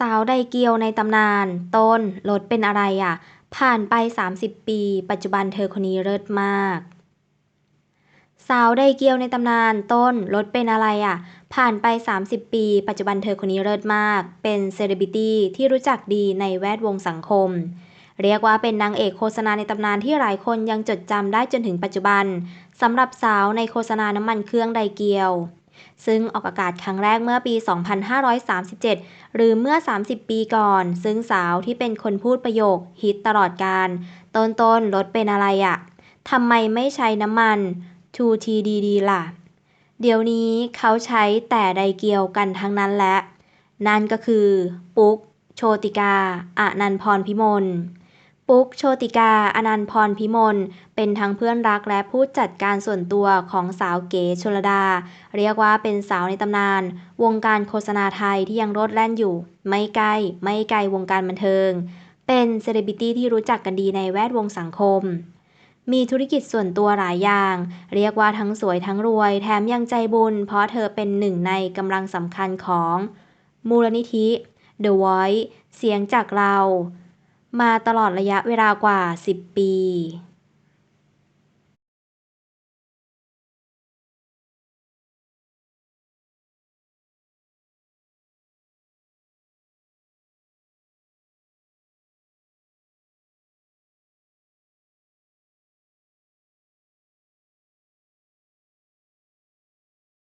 สาวไดเกียวในตำนาน ต้นรถเป็นอะไรอะ ผ่านไป 30 ปี ปัจจุบันเธอคนนี้เลิศมาก สาวไดเกียวในตำนาน ต้นรถเป็นอะไรอะ ผ่านไป 30 ปี ปัจจุบันเธอคนนี้เลิศมาก เป็นเซเลบริตี้ที่รู้จักดีในแวดวงสังคม เรียกว่าเป็นนางเอกโฆษณาในตำนานที่หลายคนยังจดจำได้จนถึงปัจจุบันสำหรับสาวในโฆษณาน้ำมันเครื่องไดเกียว ซึ่งออกอากาศครั้งแรกเมื่อปี 2537 หรือเมื่อ 30 ปีก่อน ซึ่งสาวที่เป็นคนพูดประโยคฮิตตลอดการต้นต้นรถเป็นอะไรอะทำไมไม่ใช้น้ำมัน 2TDD ล่ะ เดี๋ยวนี้เขาใช้แต่ไดเกียวกันทั้งนั้นแหละ นั่นก็คือ ปุ๊ก โชติกา อนันพรพิมล ปุ๊ก โชติกา อนันพรพิมล เป็นทั้งเพื่อนรักและผู้จัดการส่วนตัวของสาวเก๋ชลดา เรียกว่าเป็นสาวในตำนาน วงการโฆษณาไทยที่ยังโลดแล่นอยู่ ไม่ใกลไม่ไกลวงการบันเทิง เป็นเซเลบริตี้ที่รู้จักกันดีในแวดวงสังคม มีธุรกิจส่วนตัวหลายอย่าง เรียกว่าทั้งสวยทั้งรวย แถมยังใจบุญ เพราะเธอเป็นหนึ่งในกำลังสำคัญของ มูลนิธิ The Voice เสียงจากเรา มาตลอดระยะเวลากว่า10ปี